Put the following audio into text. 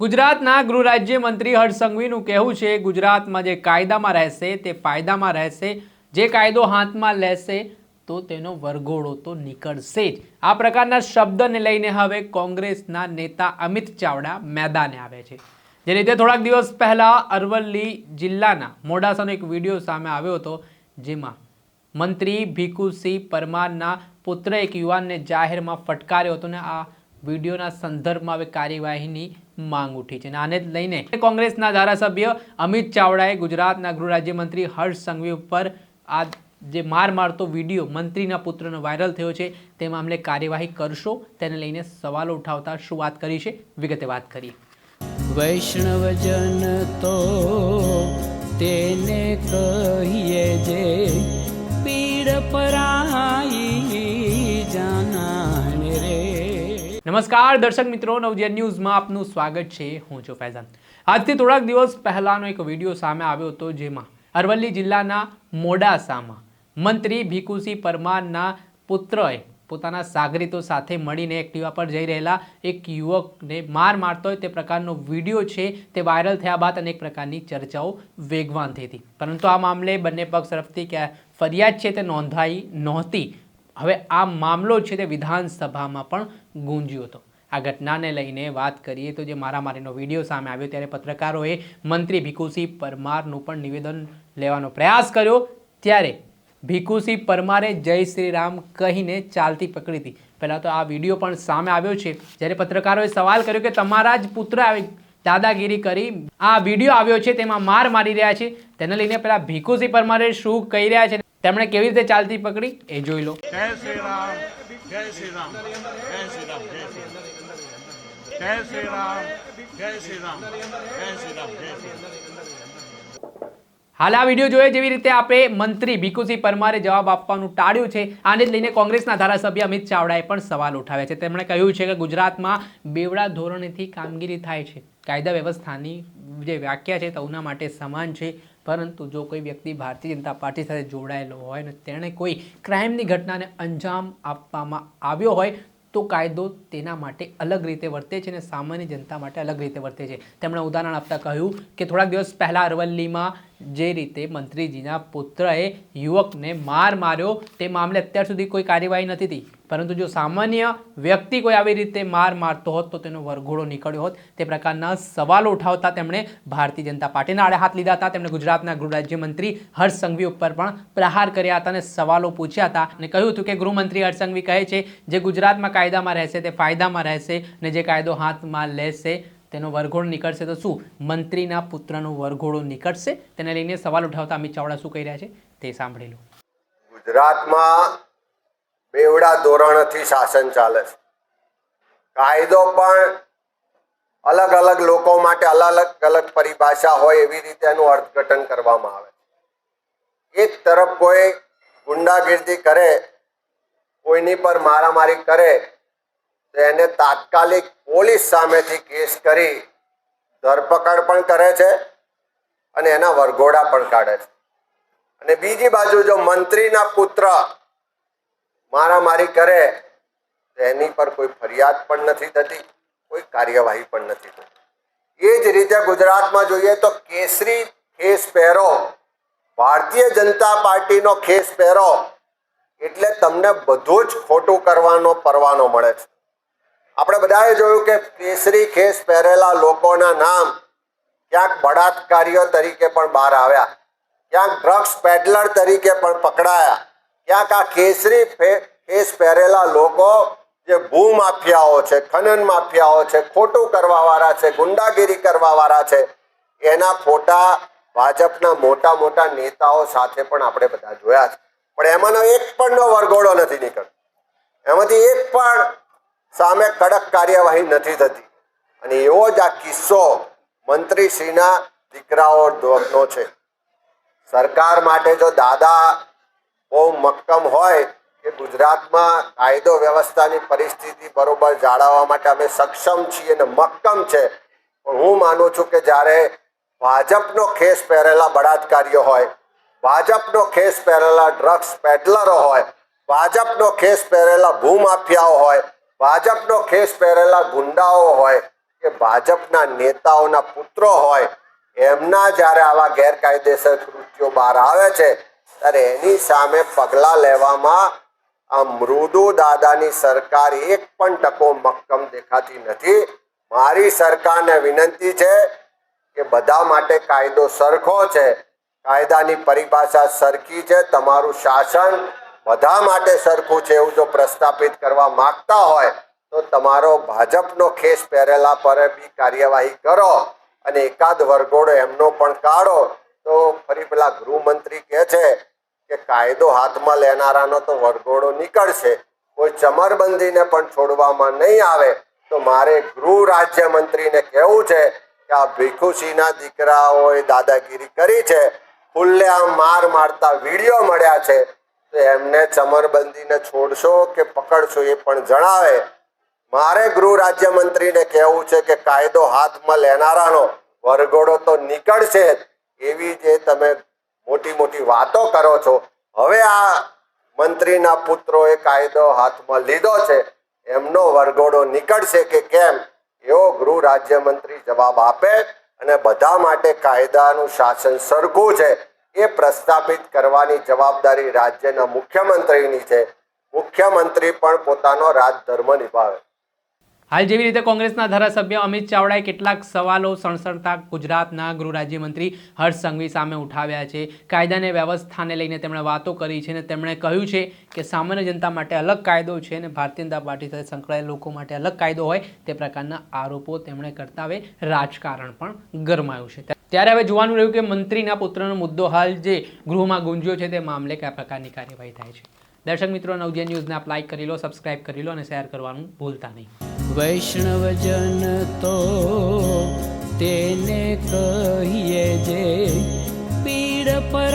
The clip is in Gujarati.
ગુજરાતના ગૃહ રાજ્ય મંત્રી હર્ષ સંઘવીનું કહેવું છે, ગુજરાતમાં જે કાયદામાં રહેશે તે ફાયદામાં રહેશે. જે કાયદો હાથમાં લેશે તો તેનો વરઘોડો તો નીકળશે જ. આ પ્રકારના શબ્દને લઈને હવે કોંગ્રેસના નેતા અમિત ચાવડા મેદાને આવે છે. જે રીતે થોડાક દિવસ પહેલાં અરવલ્લી જિલ્લાના મોડાસાનો એક વીડિયો સામે આવ્યો હતો, જેમાં મંત્રી ભીખુસિંહ પરમારના પુત્ર એક યુવાનને જાહેરમાં ફટકાર્યો હતો ને આ વિડીયોના સંદર્ભમાં હવે કાર્યવાહીની માંગ ઉઠી છે. અને આને જ લઈને કોંગ્રેસના ધારાસભ્ય અમિત ચાવડાએ ગુજરાતના ગૃહ રાજ્યમંત્રી હર્ષ સંઘવી ઉપર આ જે માર મારતો વીડિયો મંત્રીના પુત્રનો વાયરલ થયો છે, તે મામલે કાર્યવાહી કરશો? તેને લઈને સવાલો ઉઠાવતા શું વાત કરી છે? વિગતે વાત કરી વૈષ્ણવજન તો તેને કહીએ જે પીડ પરાઈ નમસ્કાર, દર્શક મિત્રો, નવજીવન ન્યૂઝમાં આપનું સ્વાગત છે. હું છું ફૈઝાન. આજથી થોડાક દિવસ પહેલાનો એક વીડિયો સામે આવ્યો હતો, જેમાં અરવલ્લી જિલ્લાના મોડાસામાં મંત્રી ભીખુસિંહ પરમારના પુત્રએ પોતાના સાગરીતો સાથે મળીને એક્ટિવા પર જઈ રહેલા એક યુવકને માર મારતો હોય તે પ્રકારનો વીડિયો છે તે વાયરલ થયા બાદ અનેક પ્રકારની ચર્ચાઓ વેગવાન થઈ હતી. પરંતુ આ મામલે બંને પક્ષ તરફથી કે ફરિયાદ છે તે નોંધાઈ નહોતી. હવે આ મામલો છે તે વિધાનસભામાં પણ ગુંજ્યો હતો. આ ઘટનાને લઈને વાત કરીએ તો જે મારામારીનો વીડિયો સામે આવ્યો ત્યારે પત્રકારોએ મંત્રી ભીખુસિંહ પરમારનું પણ નિવેદન લેવાનો પ્રયાસ કર્યો. ત્યારે ભીખુસિંહ પરમારે જય શ્રી રામ કહીને ચાલતી પકડી હતી. પહેલાં તો આ વીડિયો પણ સામે આવ્યો છે. જ્યારે પત્રકારોએ સવાલ કર્યો કે તમારા જ પુત્ર આવી દાદાગીરી કરી આ વીડિયો આવ્યો છે, તેમાં માર મારી રહ્યા છે. તેને લઈને પહેલાં ભીખુસિંહ પરમારે શું કહી રહ્યા છે તેમણે કેવી રીતે ચાલતી પકડી? એ જોઈ લો. હાલ આ વીડિયો જોઈએ જેવી રીતે આપણે મંત્રી ભીખુસિંહ પરમારે જવાબ આપવાનું ટાળ્યું છે. આને જ લઈને કોંગ્રેસના ધારાસભ્ય અમિત ચાવડાએ પણ સવાલ ઉઠાવ્યા છે. તેમણે કહ્યું છે કે ગુજરાતમાં બેવડા ધોરણેથી કામગીરી થાય છે. કાયદા વ્યવસ્થાની જે વ્યાખ્યા છે તૌના માટે સમાન છે. પરંતુ જો કોઈ વ્યક્તિ ભારતીય જનતા પાર્ટી સાથે જોડાયેલો હોય ને તેણે કોઈ ક્રાઇમની ઘટનાને અંજામ આપવામાં આવ્યો હોય, તો કાયદો તેના માટે અલગ રીતે વર્તે છે અને સામાન્ય જનતા માટે અલગ રીતે વર્તે છે. તેમણે ઉદાહરણ આપતા કહ્યું કે થોડાક દિવસ પહેલાં અરવલ્લીમાં જે રીતે મંત્રીજીના પુત્રએ યુવકને માર માર્યો, તે મામલે અત્યાર સુધી કોઈ કાર્યવાહી નથી થઈ. પરંતુ જો સામાન્ય વ્યક્તિ કોઈ આવી રીતે માર મારતો હોત, તો તેનો વરઘોડો નીકળ્યો હોત. તે પ્રકારના સવાલો ઉઠાવતા તેમણે ભારતીય જનતા પાર્ટીના આડે હાથ લીધા હતા. તેમણે ગુજરાતના ગૃહ રાજ્યમંત્રી હર્ષ સંઘવી ઉપર પણ પ્રહાર કર્યા હતા અને સવાલો પૂછ્યા હતા અને કહ્યું હતું કે ગૃહમંત્રી હર્ષ સંઘવી કહે છે, જે ગુજરાતમાં કાયદામાં રહેશે, તે ફાયદામાં રહેશે અને જે કાયદો હાથમાં લેશે તેનો વરઘોડો નીકળશે તો શું? મંત્રીના પુત્રનો વરઘોડો નીકળશે? તેને લઈને સવાલ ઉઠાવતા અમિત ચાવડા શું કહી રહ્યા છે? તે સાંભળી લો. ગુજરાતમાં બેવડા ધોરણથી શાસન ચાલે છે. કાયદો પણ અલગ અલગ લોકો માટે અલગ અલગ પરિભાષા હોય એવી રીતે એનું અર્થઘટન કરવામાં આવે એક તરફ કોઈ ગુંડાગીર્દી કરે, કોઈની પર મારામારી કરે તો એને તાત્કાલિક પોલીસ સામેથી કેસ કરી ધરપકડ પણ કરે છે અને એના વરઘોડા પણ કાઢે છે. અને બીજી બાજુ જો મંત્રીના પુત્ર મારામારી કરે, તો એની પર કોઈ ફરિયાદ પણ નથી થતી, કોઈ કાર્યવાહી પણ નથી થતી. એ જ રીતે ગુજરાતમાં જોઈએ તો કેસરી ખેસ પહેરો, ભારતીય જનતા પાર્ટીનો ખેસ પહેરો, એટલે તમને બધું જ ખોટું કરવાનો પરવાનો મળે છે. આપણે બધાએ જોયું કે કેસરી ખેસ પહેરેલા લોકોના નામ ક્યાંક બળાત્કારીઓ તરીકે પણ બહાર આવ્યા, ક્યાંક ડ્રગ્સ પેડલર તરીકે પણ પકડાયા, ક્યાંક આ કેસરી ખેસ પહેરેલા લોકો જે ભૂ માફિયાઓ છે, ખનન માફિયાઓ છે, ખોટું કરવાવાળા છે, ગુંડાગીરી કરવાવાળા છે, એના ફોટા ભાજપના મોટા મોટા નેતાઓ સાથે પણ આપણે બધા જોયા છે. પણ એમાંનો એક પણનો વરઘોડો નથી નીકળતો એમાંથી એક પણ સામે કડક કાર્યવાહી નથી થતી. અને એવો જ આ કિસ્સો મંત્રીશ્રીના દીકરાઓનો છે. સરકાર માટે જો દાદા બહુ મક્કમ હોય કે ગુજરાતમાં કાયદો વ્યવસ્થાની પરિસ્થિતિ બરોબર જાળવવા માટે અમે સક્ષમ છીએ અને મક્કમ છે, પણ હું માનું છું કે જ્યારે ભાજપનો ખેસ પહેરેલા બળાત્કારીઓ હોય, ભાજપનો ખેસ પહેરેલા ડ્રગ્સ પેડલરો હોય, ભાજપનો ખેસ પહેરેલા ભૂમાફિયાઓ હોય ભાજપનો ખેસ પહેરેલા ગુંડાઓ હોય કે ભાજપના નેતાઓના પુત્રો હોય, એમના જ્યારે આવા ગેરકાયદેસર કૃત્યો બહાર આવે છે, ત્યારે એની સામે પગલાં લેવામાં આ મૃદુ દાદાની સરકાર એક પણ ટકો મક્કમ દેખાતી નથી. મારી સરકારને વિનંતી છે કે બધા માટે કાયદો સરખો છે. કાયદાની પરિભાષા સરખી છે. તમારું શાસન બધા માટે સરખું છે એવું જો પ્રસ્થાપિત કરવા માંગતા હોય, તો તમારો ભાજપનો ખેસ પહેરેલા પર બી કાર્યવાહી કરો અને એકાદ વરઘોડો એમનો પણ કાઢો. તો ફરી પેલા ગૃહમંત્રી કહે છે કે કાયદો હાથમાં લેનારાનો તો વરઘોડો નીકળશે. કોઈ ચમરબંધીને પણ છોડવામાં નહીં આવે. તો મારે ગૃહ રાજ્યમંત્રીને કહેવું છે કે આ ભીખુસિંહના દીકરાઓએ દાદાગીરી કરી છે. ખુલ્લેઆમ માર મારતા વીડિયો મળ્યા છે. એમને ચમરબંધીને છોડશો કે પકડશો એ પણ જણાવે. મારે ગૃહ રાજ્યમંત્રીને કહેવું છે કે કાયદો હાથમાં લેનારાનો વરઘોડો તો નીકળશે. એવી જે તમે મોટી મોટી વાતો કરો છો. હવે આ મંત્રીના પુત્રોએ કાયદો હાથમાં લીધો છે. એમનો વરઘોડો નીકળશે કે કેમ? એવો ગૃહ રાજ્યમંત્રી જવાબ આપે અને બધા માટે કાયદાનું શાસન સરખું છે. એ પ્રસ્થાપિત કરવાની જવાબદારી રાજ્યના મુખ્યમંત્રીની છે. મુખ્યમંત્રી પણ પોતાનો રાજધર્મ નિભાવે. હાલ જેવી રીતે કોંગ્રેસના ધારાસભ્ય અમિત ચાવડાએ કેટલાક સવાલો સણસણતા ગુજરાતના ગૃહ રાજ્યમંત્રી હર્ષ સંઘવી સામે ઉઠાવ્યા છે. કાયદાને વ્યવસ્થાને લઈને તેમણે વાતો કરી છે અને તેમણે કહ્યું છે કે સામાન્ય જનતા માટે અલગ કાયદો છે અને ભારતીય જનતા પાર્ટી સાથે સંકળાયેલા લોકો માટે અલગ કાયદો હોય તે પ્રકારના આરોપો તેમણે કરતા હવે રાજકારણ પણ ગરમાયું છે. ત્યારે હવે જોવાનું રહ્યું કે મંત્રીના પુત્રનો મુદ્દો હાલ જે ગૃહમાં ગુંજ્યો છે તે મામલે કયા પ્રકારની કાર્યવાહી થાય છે. દર્શક મિત્રો, નવજીવન ન્યૂઝને આપ લાઈક કરી લો સબસ્ક્રાઇબ કરી લો અને શેર કરવાનું ભૂલતા નહીં. વૈષ્ણવજન તો તેને કહીએ જે પીડ પર